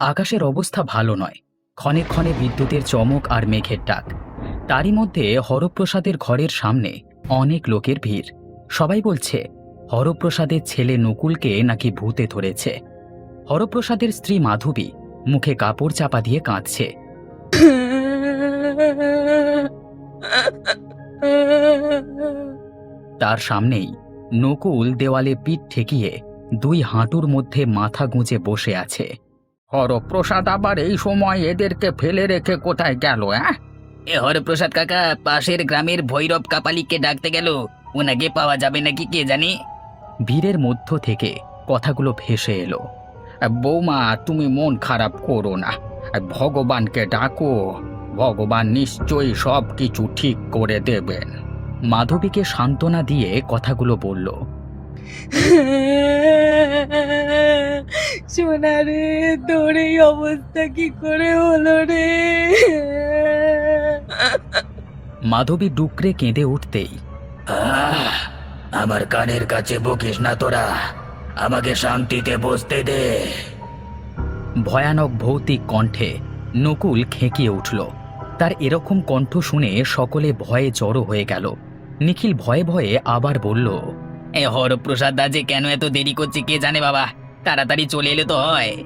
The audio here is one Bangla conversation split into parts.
আকাশের অবস্থা ভালো নয়। ক্ষণে ক্ষণে বিদ্যুতের চমক আর মেঘের ডাক। তারই মধ্যে হরপ্রসাদের ঘরের সামনে অনেক লোকের ভিড়। সবাই বলছে, হরপ্রসাদের ছেলে নকুলকে নাকি ভূতে ধরেছে। হরপ্রসাদের স্ত্রী মাধবী মুখে কাপড় চাপা দিয়ে কাঁদছে। তার সামনেই নকুল দেওয়ালে পিঠ ঠেকিয়ে দুই হাঁটুর মধ্যে মাথা গুঁজে বসে আছে। হরপ্রসাদ আবার এই সময় এদেরকে ফেলে রেখে কোথায় গেল হ্যাঁ এ হরপ্রসাদ কাকা পাশের গ্রামের ভৈরব কাপালিকে ডাকতে গেল। ওনাকে পাওয়া যাবে নাকি কে জানি? ভিড়ের মধ্য থেকে কথাগুলো ভেসে এলো। বৌমা তুমি মন খারাপ করো না। ভগবানকে ডাকো। ভগবান নিশ্চয়ই সব কিছু ঠিক করে দেবেন। মাধবীকে সান্ত্বনা দিয়ে কথাগুলো বলল। সোনা রে তোর এই অবস্থা কি করে হলো রে? মাধবী ডুকরে কেঁদে উঠতেই আহ, আমার কানের কাছে বকিস না তোরা আমাকে শান্তিতে বসতে দে। ভয়ানক ভৌতিক কণ্ঠে নকুল খেঁকিয়ে উঠল। তার এরকম কণ্ঠ শুনে সকলে ভয়ে জড়ো হয়ে গেল। নিখিল ভয়ে ভয়ে আবার বলল এ হরপ্রসাদ দা যে কেন এত দেরি করছে কে জানে বাবা? তাড়াতাড়ি চলে এলে তো হয়।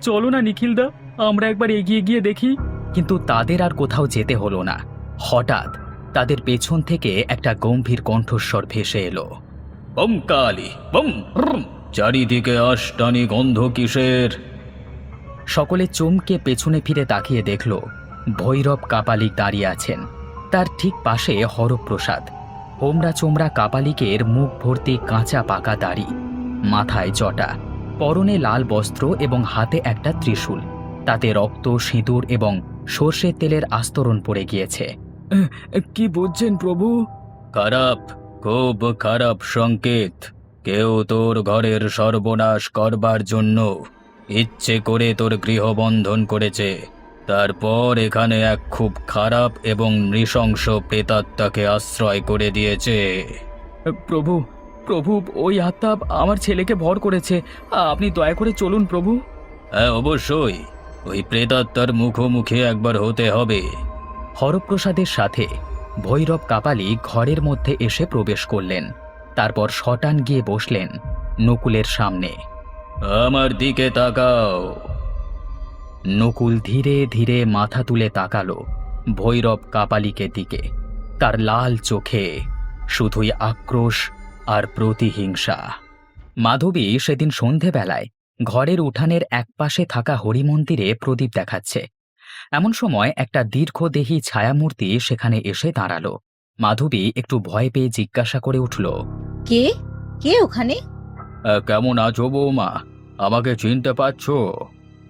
চলো না নিখিলদা আমরা একবার এগিয়ে গিয়ে দেখি। কিন্তু তাদের আর কোথাও যেতে হলো না। হঠাৎ তাদের পেছন থেকে একটা গম্ভীর কণ্ঠস্বর ভেসে এলো। বম কালি বম চারিদিকে আষ্টানি গন্ধ কিসের? সকলে চমকে পেছনে ফিরে তাকিয়ে দেখল ভৈরব কাপালিক দাঁড়িয়ে আছেন। তার ঠিক পাশে হরপ্রসাদ। হোমরা চোমরা কাপালিকের মুখ ভর্তি কাঁচা পাকা দাড়ি মাথায় জটা। পরনে লাল বস্ত্র এবং হাতে একটা ত্রিশূল। তাতে রক্ত সিঁদুর এবং সর্ষের তেলের আস্তরণ পড়ে গিয়েছে। কি বুঝছেন প্রভু? খারাপ খুব খারাপ সংকেত। কেউ তোর ঘরের সর্বনাশ করবার জন্য ইচ্ছে করে তোর গৃহবন্ধন করেছে। তারপর এখানে এক খুব খারাপ এবং নৃশংস প্রেতাত্মাকে আশ্রয় করে দিয়েছে। প্রভু প্রভু ওই আত্মা আমার ছেলেকে ভর করেছে। আপনি দয়া করে চলুন প্রভু। হ্যাঁ অবশ্যই। ওই প্রেতাত্মার মুখোমুখি একবার হতে হবে। হরপ্রসাদের সাথে ভৈরব কাপালি ঘরের মধ্যে এসে প্রবেশ করলেন। তারপর শটান গিয়ে বসলেন নকুলের সামনে। আমার দিকে তাকাও। নকুল ধীরে ধীরে মাথা তুলে তাকালো ভৈরব কাপালিকের দিকে। তার লাল চোখে শুধুই আক্রোশ আর প্রতিহিংসা। মাধবী সেদিন সন্ধেবেলায় ঘরের উঠানের একপাশে থাকা হরিমন্দিরে প্রদীপ দেখাচ্ছে। এমন সময় একটা দীর্ঘদেহী ছায়ামূর্তি সেখানে এসে দাঁড়াল। মাধবী একটু ভয় পেয়ে জিজ্ঞাসা করে উঠল কে? কে ওখানে? কেমন আছো বৌমা? আমাকে চিনতে পারছ?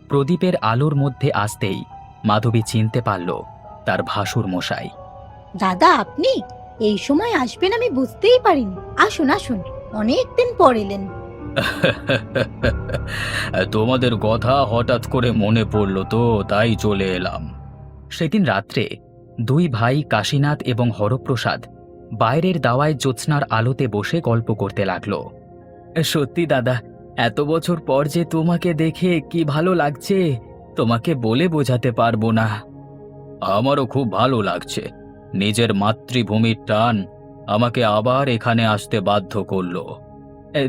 প্রদীপের আলোর মধ্যে আসতেই মাধবী চিনতে পারল তার ভাসুর মশাই দাদা আপনি? এই সময় আসবেন আমি বুঝতেই পারিনি। আসুন আসুন অনেকদিন পর এলেন। তোমাদের কথা হঠাৎ করে মনে পড়ল তো, তাই চলে এলাম। সেদিন রাত্রে দুই ভাই কাশীনাথ এবং হরপ্রসাদ বাইরের দাওয়ায় জ্যোৎস্নার আলোতে বসে গল্প করতে লাগল। সত্যি দাদা, এত বছর পর যে তোমাকে দেখে কি ভালো লাগছে, তোমাকে বলে বোঝাতে পারব না। আমারও খুব ভালো লাগছে। নিজের মাতৃভূমির টান আমাকে আবার এখানে আসতে বাধ্য করল।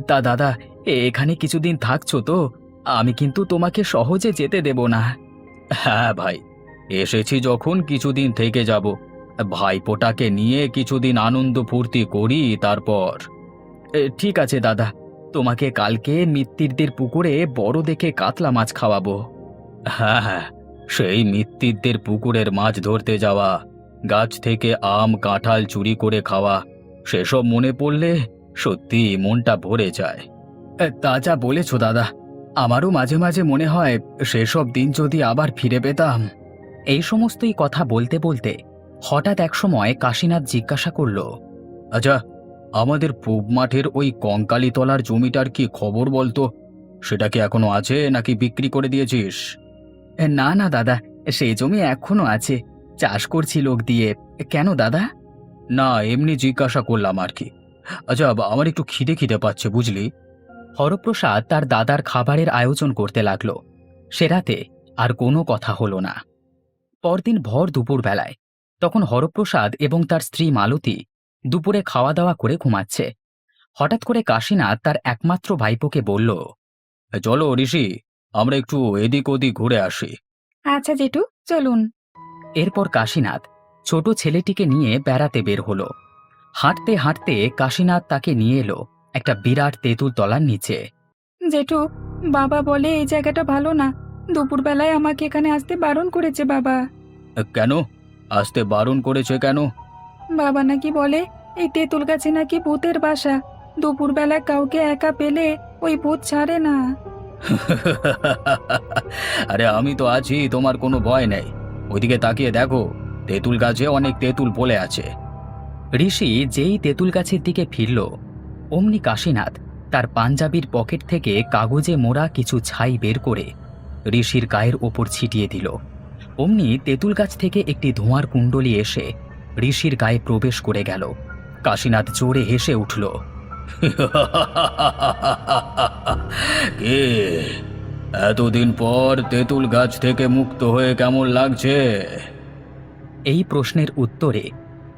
তা দাদা এখানে কিছুদিন থাকছো তো? আমি কিন্তু তোমাকে সহজে যেতে দেব না। হ্যাঁ ভাই, এসেছি যখন কিছুদিন থেকে যাব। ভাইপোটাকে নিয়ে কিছুদিন আনন্দ ফুর্তি করি তারপর। ঠিক আছে দাদা, তোমাকে কালকে মিত্তিরদের পুকুরে বড় দেখে কাতলা মাছ খাওয়াবো। হ্যাঁ হ্যাঁ সেই মিত্তিরদের পুকুরের মাছ ধরতে যাওয়া গাছ থেকে আম কাঁঠাল চুরি করে খাওয়া সেসব মনে পড়লে সত্যি মনটা ভরে যায়। তা যা বলেছ দাদা। আমারও মাঝে মাঝে মনে হয় সেসব দিন যদি আবার ফিরে পেতাম। এই সমস্তই কথা বলতে বলতে হঠাৎ একসময় কাশীনাথ জিজ্ঞাসা করল আচ্ছা আমাদের পূব মাঠের ওই কঙ্কালীতলার জমিটার কি খবর বলতো? সেটা কি এখনও আছে নাকি বিক্রি করে দিয়েছিস? না না দাদা সেই জমি এখনও আছে। চাষ করছি লোক দিয়ে। কেন দাদা? না, এমনি জিজ্ঞাসা করলাম আর কি। আচ্ছা আমার একটু খিদে খিদে পাচ্ছে, বুঝলি? হরপ্রসাদ তার দাদার খাবারের আয়োজন করতে লাগল। সে রাতে আর কোনো কথা হলো না। পরদিন ভর দুপুর বেলায় তখন হরপ্রসাদ এবং তার স্ত্রী মালতী দুপুরে খাওয়া দাওয়া করে ঘুমাচ্ছে। হঠাৎ করে কাশীনাথ তার একমাত্র ভাইপোকে বলল, চলো ঋষি, আমরা একটু এদিক ওদিক ঘুরে আসি। আচ্ছা জেঠু, চলুন। এরপর কাশীনাথ ছোট ছেলেটিকে নিয়ে বেড়াতে বের হলো। হাঁটতে হাঁটতে কাশীনাথ তাকে নিয়ে এলো একটা বিরাট তেঁতুল তলার নিচে। জেঠু বাবা বলে এই জায়গাটা ভালো না। দুপুরবেলায় আমাকে এখানে আসতে বারণ করেছে বাবা। কেন? আসতে বারণ করেছে কেন? বাবা নাকি বলে এই তেঁতুল গাছে নাকি ভূতের বাসা। দুপুরবেলা কাউকে একা পেলে ওই ভূত ছাড়ে না। আরে আমি তো আছি তোমার কোনো ভয় নেই। ওইদিকে তাকিয়ে দেখো, তেঁতুল গাছে অনেক তেঁতুল পড়ে আছে। ঋষি যেই তেঁতুল গাছের দিকে ফিরল, অমনি কাশীনাথ তার পাঞ্জাবির পকেট থেকে কাগজে মোড়া কিছু ছাই বের করে ঋষির গায়ের ওপর ছিটিয়ে দিল। অমনি তেঁতুল গাছ থেকে একটি ধোঁয়ার কুণ্ডলি এসে ঋষির গায়ে প্রবেশ করে গেল। কাশীনাথ জোরে হেসে উঠল এতদিন পর তেঁতুল গাছ থেকে মুক্ত হয়ে কেমন লাগছে? এই প্রশ্নের উত্তরে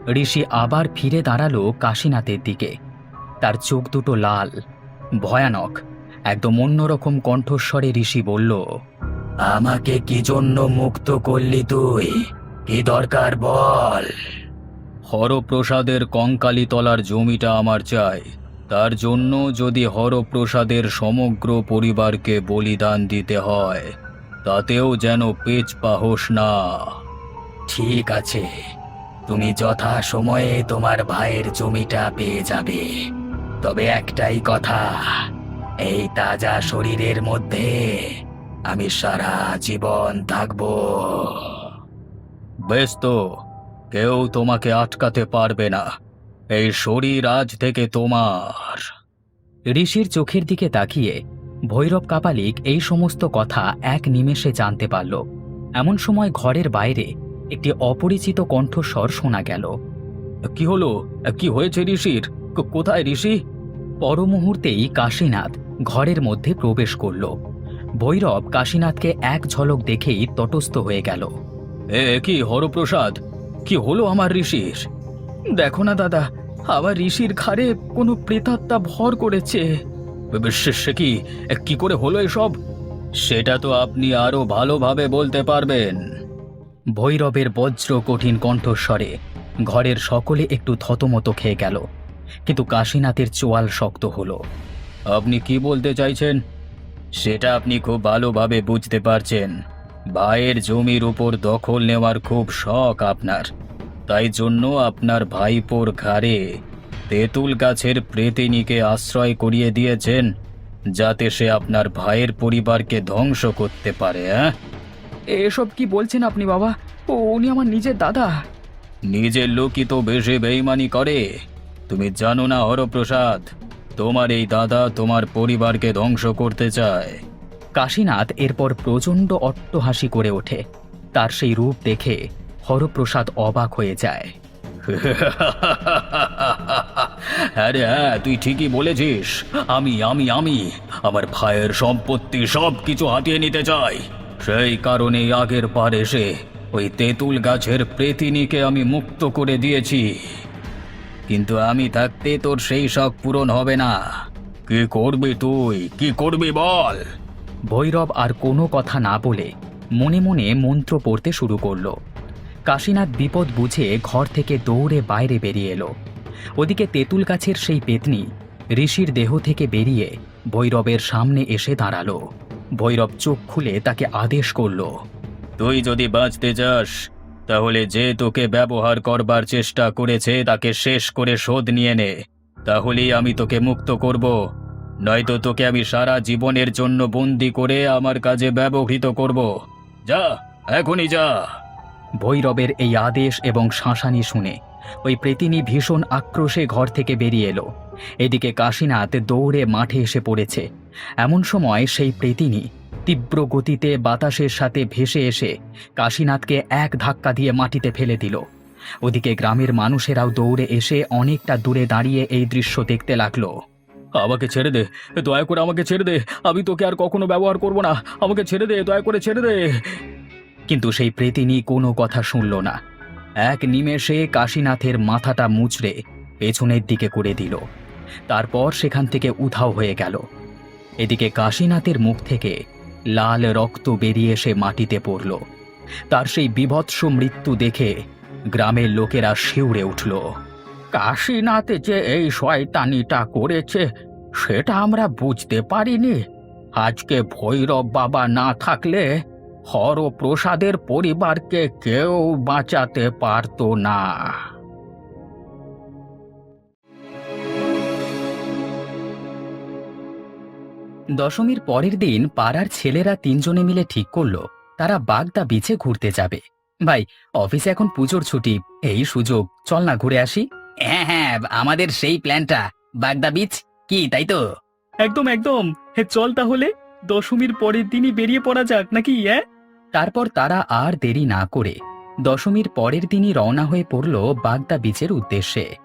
ঋষি আবার ফিরে দাঁড়াল কাশীনাথের দিকে। তার চোখ দুটো লাল ভয়ানক একদম অন্যরকম কণ্ঠস্বরে ঋষি বলল আমাকে কি জন্য মুক্ত করলি তুই? কি দরকার বল? হরপ্রসাদের কঙ্কালী তলার জমিটা আমার চাই। তার জন্য যদি হরপ্রসাদের সমগ্র পরিবারকে বলিদান দিতে হয় তাতেও যেন পেচ পাহস না। ঠিক আছে। তুমি যথা সময়ে তোমার ভাইয়ের জমিটা পেয়ে যাবে। তবে একটাই কথা এই তাজা শরীরের মধ্যে আমি সারা জীবন থাকব। বেশ তো কেউ তোমাকে আটকাতে পারবে না। এই শরীর আজ থেকে তোমার। ঋষির চোখের দিকে তাকিয়ে ভৈরব কাপালিক এই সমস্ত কথা এক নিমেষে জানতে পারল। এমন সময় ঘরের বাইরে একটি অপরিচিত কণ্ঠস্বর শোনা গেল। কি হলো? কি হয়েছে ঋষির? কোথায় ঋষি? পর মুহূর্তেই কাশীনাথ ঘরের মধ্যে প্রবেশ করল। ভৈরব কাশীনাথকে এক ঝলক দেখেই তটস্থ হয়ে গেল। এ কি হরপ্রসাদ? কি হলো আমার ঋষির? দেখো না দাদা আবার ঋষির ঘাড়ে কোনো প্রেতাত্মা ভর করেছে। সে- কি? কি করে হলো এসব? সেটা তো আপনি আরও ভালোভাবে বলতে পারবেন। ভৈরবের বজ্র কঠিন কণ্ঠস্বরে ঘরের সকলে একটু থতমত খেয়ে গেল, কিন্তু কাশীনাথের চোয়াল শক্ত হলো। আপনি কি বলতে চাইছেন? সেটা আপনি খুব ভালোভাবে বুঝতে পারছেন। ভাইয়ের জমির উপর দখল নেওয়ার খুব শখ আপনার। তাই জন্য আপনার ভাইপোর ঘাড়ে তেঁতুল গাছের প্রেতিনীকে আশ্রয় করিয়ে দিয়েছেন যাতে সে আপনার ভাইয়ের পরিবারকে ধ্বংস করতে পারে হ্যাঁ এসব কি বলছেন আপনি বাবা? ও উনি আমার নিজের দাদা। নিজের লোকই তো বেশি বেইমানি করে। তুমি জানো না হরপ্রসাদ তোমার এই দাদা তোমার পরিবারকে ধ্বংস করতে চায়। কাশীনাথ এরপর প্রচণ্ড অট্টহাসি করে ওঠে। তার সেই রূপ দেখে হরপ্রসাদ অবাক হয়ে যায়। আরে হ্যাঁ তুই ঠিকই বলেছিস। আমি আমি আমি আমার ভাইয়ের সম্পত্তি সব কিছু হাতিয়ে নিতে চাই। সেই কারণে আগের পার এসে ওই তেঁতুল গাছের প্রেতিনীকে আমি মুক্ত করে দিয়েছি। কিন্তু আমি থাকতে তোর সেই শখ পূরণ হবে না। কি করবি তুই? কি করবি বল? ভৈরব আর কোনো কথা না বলে মনে মনে মন্ত্র পড়তে শুরু করল। কাশীনাথ বিপদ বুঝে ঘর থেকে দৌড়ে বাইরে বেরিয়ে এলো। ওদিকে তেঁতুল গাছের সেই পেতনি ঋষির দেহ থেকে বেরিয়ে ভৈরবের সামনে এসে দাঁড়াল। ভৈরব চোখ খুলে তাকে আদেশ করল, তুই যদি বাঁচতে চাস তাহলে যে তোকে ব্যবহার করবার চেষ্টা করেছে তাকে শেষ করে শোধ নিয়ে নে। তাহলেই আমি তোকে মুক্ত করব। নয়তো তোকে আমি সারা জীবনের জন্য বন্দি করে আমার কাজে ব্যবহৃত করব। যা, এখনই যা। ভৈরবের এই আদেশ এবং শাঁসানি শুনে ওই প্রেতিনী ভীষণ আক্রোশে ঘর থেকে বেরিয়ে এলো। এদিকে কাশীনাথ দৌড়ে মাঠে এসে পড়েছে। এমন সময় সেই প্রেতিনী তীব্র গতিতে বাতাসের সাথে ভেসে এসে কাশীনাথকে এক ধাক্কা দিয়ে মাটিতে ফেলে দিল। ওদিকে গ্রামের মানুষেরাও দৌড়ে এসে অনেকটা দূরে দাঁড়িয়ে এই দৃশ্য দেখতে লাগল। আমাকে ছেড়ে দে, দয়া করে আমাকে ছেড়ে দে, আমি তোকে আর কখনো ব্যবহার করব না। আমাকে ছেড়ে দে, দয়া করে ছেড়ে দে। কিন্তু সেই প্রেতিনী কোনো কথা শুনল না। এক নিমেষে কাশীনাথের মাথাটা মুচড়ে পেছনের দিকে করে দিল। তারপর সেখান থেকে উধাও হয়ে গেল। এদিকে কাশীনাথের মুখ থেকে লাল রক্ত বেরিয়ে এসে মাটিতে পড়ল। তার সেই বিভৎস মৃত্যু দেখে গ্রামের লোকেরা শিউরে উঠল। কাশীনাথ যে এই শয়তানিটা করেছে, সেটা আমরা বুঝতে পারিনি। আজকে ভৈরব বাবা না থাকলে হরপ্রসাদের পরিবারকে কেউ বাঁচাতে পারতো না। দশমীর পরের দিন পাড়ার ছেলেরা তিনজনে মিলে ঠিক করল, তারা বাগদা বিচে ঘুরতে যাবে। ভাই, অফিসে এখন পুজোর ছুটি, এই সুযোগ, চল না ঘুরে আসি। হ্যাঁ হ্যাঁ আমাদের সেই প্ল্যানটা, বাগদা বিচ, কি, তাই তো? একদম একদম চল তাহলে, দশমীর পরের দিনই বেরিয়ে পড়া যাক, নাকি হ্যাঁ? তারপর তারা আর দেরি না করে দশমীর পরের দিনই রওনা হয়ে পড়ল বাগদা বিচের উদ্দেশ্যে।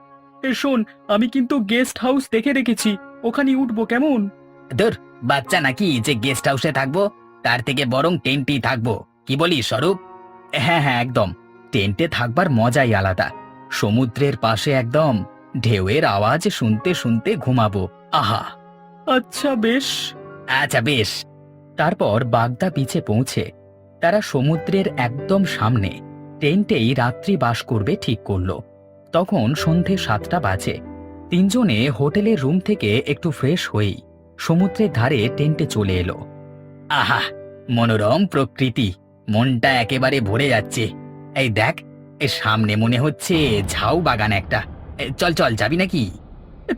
শোন আমি কিন্তু গেস্ট হাউস দেখে রেখেছি ওখানে উঠবো কেমন? ধর বাচ্চা নাকি যে গেস্ট হাউসে থাকব তার থেকে বরং টেন্টেই থাকব। কি বলি স্বরূপ? হ্যাঁ হ্যাঁ একদম। টেন্টে থাকবার মজাই আলাদা। সমুদ্রের পাশে একদম ঢেউয়ের আওয়াজ শুনতে শুনতে ঘুমাবো। আহা! আচ্ছা বেশ। আচ্ছা বেশ। তারপর বাগদা বিচে পৌঁছে তারা সমুদ্রের একদম সামনে টেন্টেই রাত্রি বাস করবে ঠিক করল। তখন সন্ধে সাতটা বাজে। তিনজনে হোটেলের রুম থেকে একটু ফ্রেশ হয়েই সমুদ্রের ধারে টেন্টে চলে এলো। আহা, মনোরম প্রকৃতি, মনটা একেবারে ভরে যাচ্ছে। এই দেখ এ সামনে মনে হচ্ছে ঝাউ বাগান একটা। চল চল, যাবি নাকি?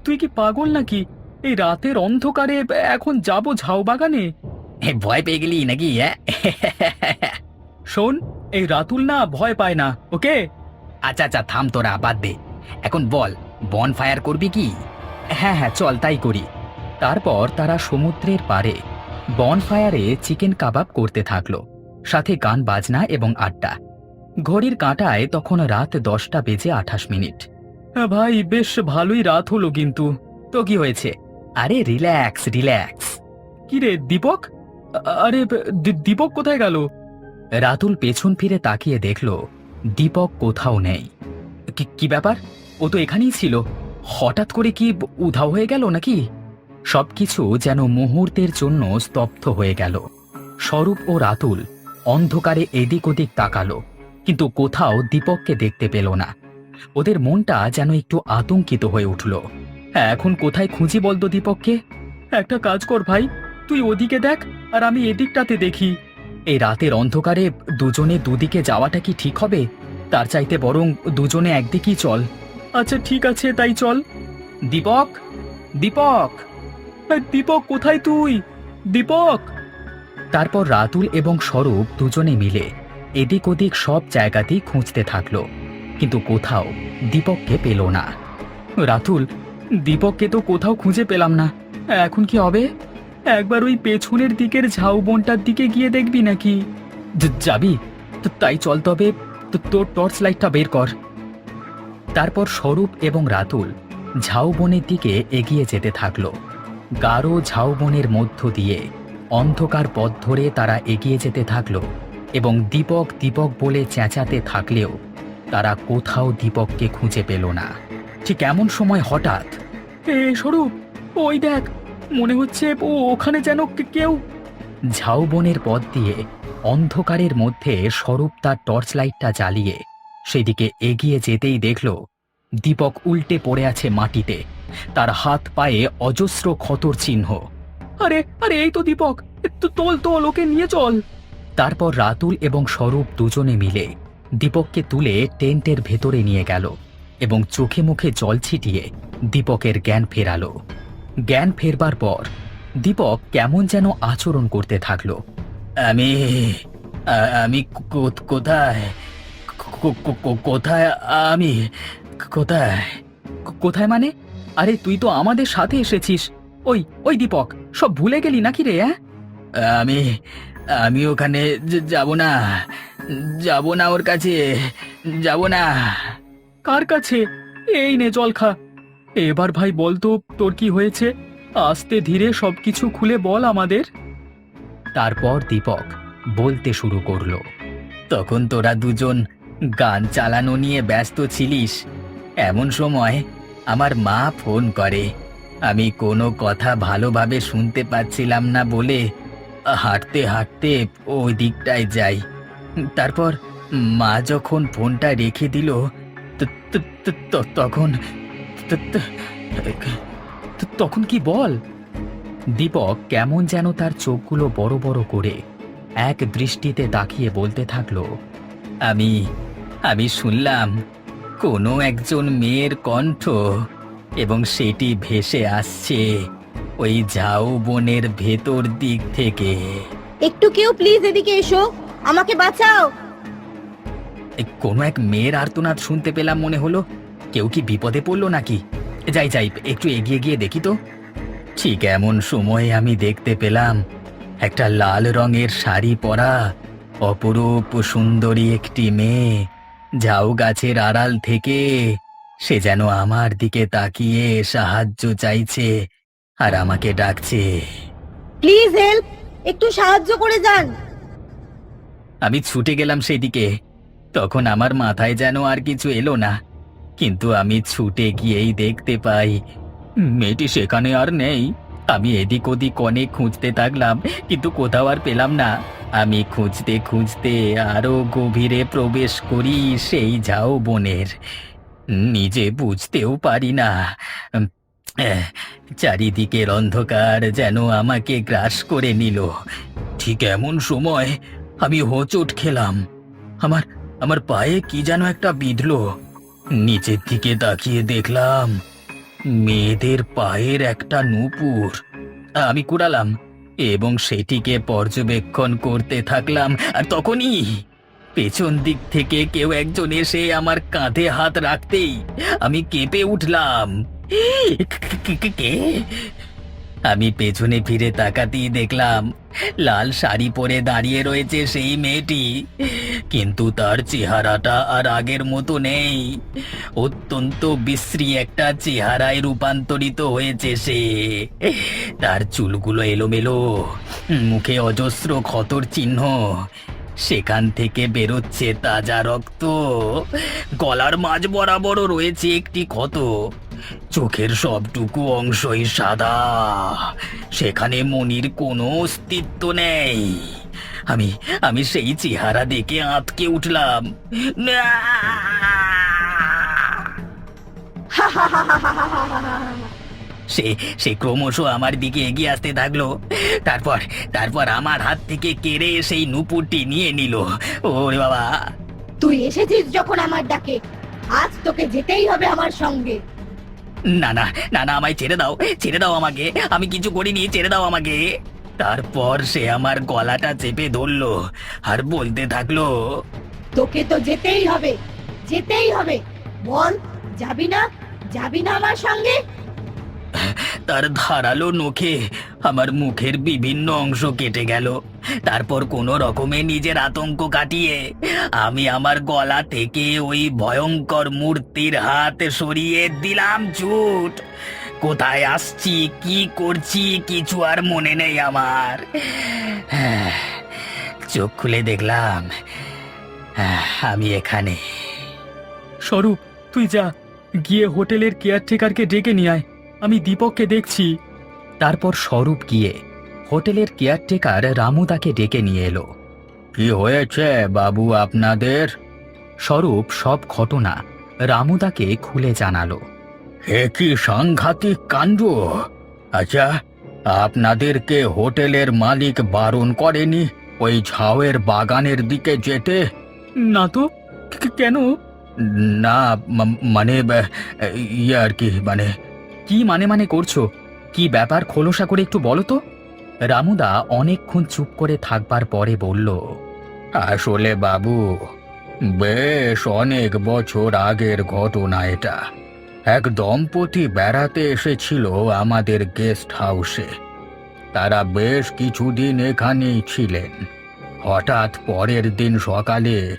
তুই কি পাগল নাকি? এই রাতের অন্ধকারে এখন যাব ঝাউ বাগানে? ভয় পেয়ে গেলি নাকি হ্যাঁ শোন এই রাতুল না ভয় পায় না ওকে? আচ্ছা আচ্ছা থাম তোরা বাদ দে। এখন বল বন ফায়ার করবি কি? হ্যাঁ হ্যাঁ চল তাই করি। তারপর তারা সমুদ্রের পাড়ে বনফায়ারে চিকেন কাবাব করতে থাকল সাথে গান বাজনা এবং আড্ডা। ঘড়ির কাঁটায় তখন রাত দশটা বেজে আঠাশ মিনিট। ভাই বেশ ভালোই রাত হলো কিন্তু। তো কি হয়েছে? আরে রিল্যাক্স রিল্যাক্স কি রে দীপক? আরে দীপক কোথায় গেল? রাতুল পেছন ফিরে তাকিয়ে দেখল, দীপক কোথাও নেই। কি- কি ব্যাপার? ও তো এখানেই ছিল। হঠাৎ করে কি উধাও হয়ে গেল নাকি? সবকিছু যেন মুহূর্তের জন্য স্তব্ধ হয়ে গেল। স্বরূপ ও রাতুল অন্ধকারে এদিক ওদিক তাকালো, কিন্তু কোথাও দীপককে দেখতে পেল না। ওদের মনটা যেন একটু আতঙ্কিত হয়ে উঠল। এখন কোথায় খুঁজি বলতো দীপককে? একটা কাজ কর ভাই তুই ওদিকে দেখ, আর আমি এদিকটাতে দেখি। এই রাতের অন্ধকারে দুজনে দুদিকে যাওয়াটা কি ঠিক হবে? তার চাইতে বরং দুজনে একদিকেই চল। আচ্ছা ঠিক আছে, তাই চল। দীপক দীপক। দীপক, কোথায় তুই? দীপক। তারপর রাতুল এবং স্বরূপ দুজনে মিলে এদিক ওদিক সব জায়গাতেই খুঁজতে থাকল। কিন্তু কোথাও দীপককে পেল না। রাতুল, দীপককে তো কোথাও খুঁজে পেলাম না। এখন কি হবে? একবার ওই পেছনের দিকের ঝাউবনটার দিকে গিয়ে দেখবি নাকি? যাবি? তো তাই চল তবে তো তোর টর্চ লাইটটা বের কর। তারপর স্বরূপ এবং রাতুল ঝাউবনের দিকে এগিয়ে যেতে থাকল। গাঢ় ঝাউবনের মধ্য দিয়ে অন্ধকার পথ ধরে তারা এগিয়ে যেতে থাকল এবং দীপক দীপক বলে চেঁচাতে থাকলেও তারা কোথাও দীপককে খুঁজে পেল না। ঠিক এমন সময় হঠাৎ এ স্বরূপ ওই দেখ মনে হচ্ছে ও ওখানে যেন কে- কেউ। ঝাউবনের পথ দিয়ে অন্ধকারের মধ্যে স্বরূপ তার টর্চ লাইটটা জ্বালিয়ে সেদিকে এগিয়ে যেতেই দেখল দীপক উল্টে পড়ে আছে মাটিতে। তার হাত পায়ে অজস্র ক্ষতর চিহ্ন। আরে আরে এই তো দীপক তো তোল তোল ওকে নিয়ে চল। তারপর রাতুল এবং স্বরূপ দুজনে মিলে দীপককে তুলে টেন্টের ভেতরে নিয়ে গেল এবং চোখে মুখে জল ছিটিয়ে দীপকের জ্ঞান ফেরালো। জ্ঞান ফেরবার পর দীপক কেমন যেন আচরণ করতে থাকল। আমি আমি কোথায়? কোথায় আমি? কোথায়? কোথায় মানে? আরে তুই তো আমাদের সাথে এসেছিস। ওই ওই দীপক, সব ভুলে গেলি নাকি রে আমি আমি ওখানে যাব না যাব না ওর কাছে, যাব না। কার কাছে? এই নে জল খা এবার ভাই বল তো, তোর কি হয়েছে? আস্তে ধীরে সবকিছু খুলে বল আমাদের। তারপর দীপক বলতে শুরু করল, তখন তোরা দুজন গান চালানো নিয়ে ব্যস্ত ছিলিস। এমন সময় আমার মা ফোন করে, আমি কোনো কথা ভালোভাবে শুনতে পাচ্ছিলাম না বলে হাঁটতে হাঁটতে ওই দিকটায় যাই। তারপর মা যখন ফোনটা রেখে দিল তখন তখন কি বল? দীপক কেমন যেন তার চোখগুলো বড় বড় করে এক দৃষ্টিতে তাকিয়ে বলতে থাকল আমি আমি শুনলাম কোনো একজন মেয়ের কণ্ঠ এবং সেটি ভেসে আসছে ওই ঝাউ বনের ভেতর দিক থেকে। একটু কেউ প্লিজ এদিকে এসো আমাকে বাঁচাও। কোনো এক মেয়ের আর্তনাদ শুনতে পেলাম মনে হলো। কেউ কি বিপদে পড়ল নাকি? যাই যাই একটু এগিয়ে গিয়ে দেখি তো। ঠিক এমন সময়ে আমি দেখতে পেলাম একটা লাল রঙের শাড়ি পরা অপরূপ সুন্দরী একটি মেয়ে ঝাউ গাছের আড়াল থেকে সে যেন আমার দিকে তাকিয়ে সাহায্য চাইছে আর আমাকে ডাকছে। প্লিজ হেল্প একটু সাহায্য করে যান। আমি ছুটে গেলাম সেদিকে তখন আমার মাথায় যেন আর কিছু এলো না। কিন্তু আমি ছুটে গিয়েই দেখতে পাই। মেয়েটি সেখানে আর নেই। আমি এদিক ওদিক অনেক খুঁজতে থাকলাম, কিন্তু কোথাও আর পেলাম না। আমি খুঁজতে খুঁজতে আরও গভীরে প্রবেশ করি সেই যাও বনের। নিজে বুঝতেও পারি না। চারিদিকের অন্ধকার যেন আমাকে গ্রাস করে নিল। ঠিক এমন সময় আমি হোঁচট খেলাম। আমার আমার পায়ে কি যেন একটা বিঁধল। নিচের দিকে তাকিয়ে দেখলাম, মেয়েদের পায়ের একটা নূপুর। আমি কুড়ালাম এবং সেটিকে পর্যবেক্ষণ করতে থাকলাম, আর তখনই পেছন দিক থেকে কেউ একজন এসে আমার কাঁধে হাত রাখতেই আমি কেঁপে উঠলাম। কে- আমি পেছনে ফিরে তাকাতেই দেখলাম লাল শাড়ি পরে দাঁড়িয়ে রয়েছে সেই মেয়েটি। কিন্তু তার চেহারাটা আর আগের মতো নেই। অত্যন্ত বিশ্রী একটা চেহারায় রূপান্তরিত হয়েছে সে। তার চুলগুলো এলোমেলো, মুখে অজস্র ক্ষতর চিহ্ন। সেখান থেকে বেরোচ্ছে তাজা রক্ত। গলার মাঝ বরাবরও রয়েছে একটি ক্ষত। চোখের সবটুকু অংশই সাদা। সেখানে মনির কোনো অস্তিত্ব নেই। আমি আমি সেই চেহারা দেখে আঁতকে উঠলাম। সে সে ক্রমশ আমার দিকে এগিয়ে আসতে থাকল। তারপর তারপর আমার হাত থেকে কেড়ে সেই নুপুরটি নিয়ে নিল। ওরে বাবা! তুই এসেছিস যখন আমার ডাকে। আজ তোকে যেতেই হবে আমার সঙ্গে। না না না না আমায় ছেড়ে দাও ছেড়ে দাও আমাকে। আমি কিছু করিনি, ছেড়ে দাও আমাকে। তারপর সে আমার গলাটা চেপে ধরলো আর বলতে থাকল, তোকে তো যেতেই হবে যেতেই হবে। বল, যাবি না? যাবি না আমার সঙ্গে? তার ধারালো নখে আমার মুখের বিভিন্ন অংশ কেটে গেল। তারপর কোনো রকমে নিজের আতঙ্ক কাটিয়ে আমি আমার গলা থেকে ওই ভয়ঙ্কর মূর্তির হাত সরিয়ে দিলাম ছুট কোথায় আসছি, কি করছি, কিছু আর মনে নেই আমার। চোখ খুলে দেখলাম আমি এখানে। স্বরূপ, তুই যা, গিয়ে হোটেলের কেয়ারটেকারকে ডেকে নিয়ে আয়। আমি দীপককে দেখছি। তারপর স্বরূপ গিয়ে হোটেলের কেয়ারটেকার রামুদাকে ডেকে নিয়ে এলো। কি হয়েছে বাবু আপনাদের? স্বরূপ সব ঘটনা রামুদাকে খুলে জানালো। হে কি সাংঘাতিক কাণ্ড! আচ্ছা আপনাদেরকে হোটেলের মালিক বারণ করেনি ওই ঝাউয়ের বাগানের দিকে যেতে? না তো কেন? না মানে ইয়ে আর কি মানে কি মানে মানে করছ? কি ব্যাপার খোলসা করে একটু বলো তো। রামুদা অনেকক্ষণ চুপ করে থাকবার পরে বলল, আসলে বাবু, বেশ অনেক বছর আগের ঘটনা এটা। এক দম্পতি বেড়াতে এসেছিল আমাদের গেস্ট হাউসে। তারা বেশ কিছুদিন এখানেই ছিলেন। হঠাৎ পরের দিন সকালে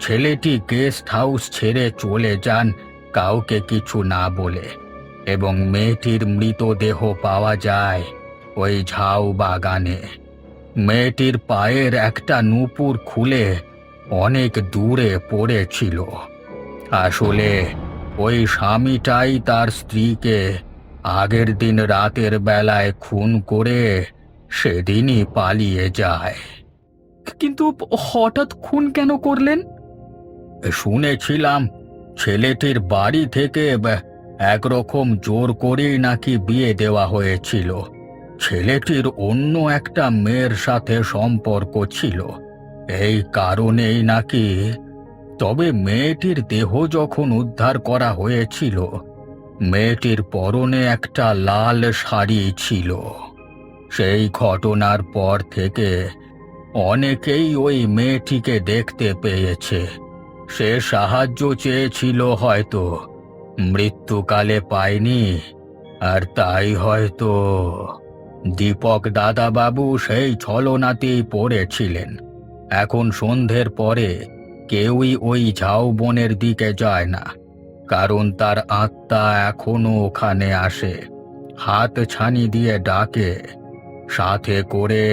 ছেলেটি গেস্ট হাউস ছেড়ে চলে যান কাউকে কিছু না বলে। এবং মেয়েটির মৃতদেহ পাওয়া যায় ওই ঝাউ বাগানে। মেয়েটির পায়ের একটা নূপুর খুলে অনেক দূরে পড়েছিল আসলে ওই স্বামীটাই তার স্ত্রীকে আগের দিন রাতের বেলায় খুন করে সেদিনই পালিয়ে যায়। কিন্তু হঠাৎ খুন কেন করলেন? শুনেছিলাম ছেলেটির বাড়ি থেকে একরকম জোর করেই নাকি বিয়ে দেওয়া হয়েছিল। ছেলেটির অন্য একটা মেয়ের সাথে সম্পর্ক ছিল। এই কারণেই নাকি। তবে মেয়েটির দেহ যখন উদ্ধার করা হয়েছিল, মেয়েটির পরনে একটা লাল শাড়ি ছিল। সেই ঘটনার পর থেকে অনেকেই ওই মেয়েটিকে দেখতে পেয়েছে। সে সাহায্য চেয়েছিল হয়তো। মৃত্যুকালে পায়নি আর তাই হয়তো দীপক দাদাবাবু সেই ছলনাতেই পড়েছিলেন। এখন সন্ধ্যের পরে কেউই ওই ঝাউবনের দিকে যায় না, কারণ তার আত্মা এখনও ওখানে আসে। হাত ছানি দিয়ে ডাকে, সাথে করে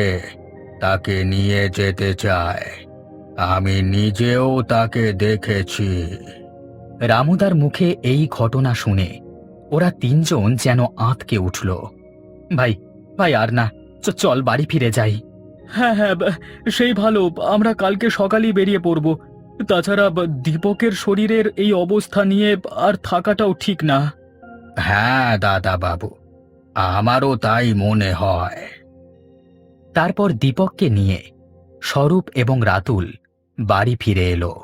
তাকে নিয়ে যেতে চায়। আমি নিজেও তাকে দেখেছি। রামুদার মুখে এই ঘটনা শুনে। ওরা তিনজন যেন আঁতকে উঠল। ভাই ভাই আর না চল বাড়ি ফিরে যাই। হ্যাঁ হ্যাঁ সেই ভালো আমরা কালকে সকালেই বেরিয়ে পড়ব। তাছাড়া দীপকের শরীরের এই অবস্থা নিয়ে আর থাকাটাও ঠিক না। হ্যাঁ দাদা বাবু আমারও তাই মনে হয়। তারপর দীপককে নিয়ে স্বরূপ এবং রাতুল বাড়ি ফিরে এলো।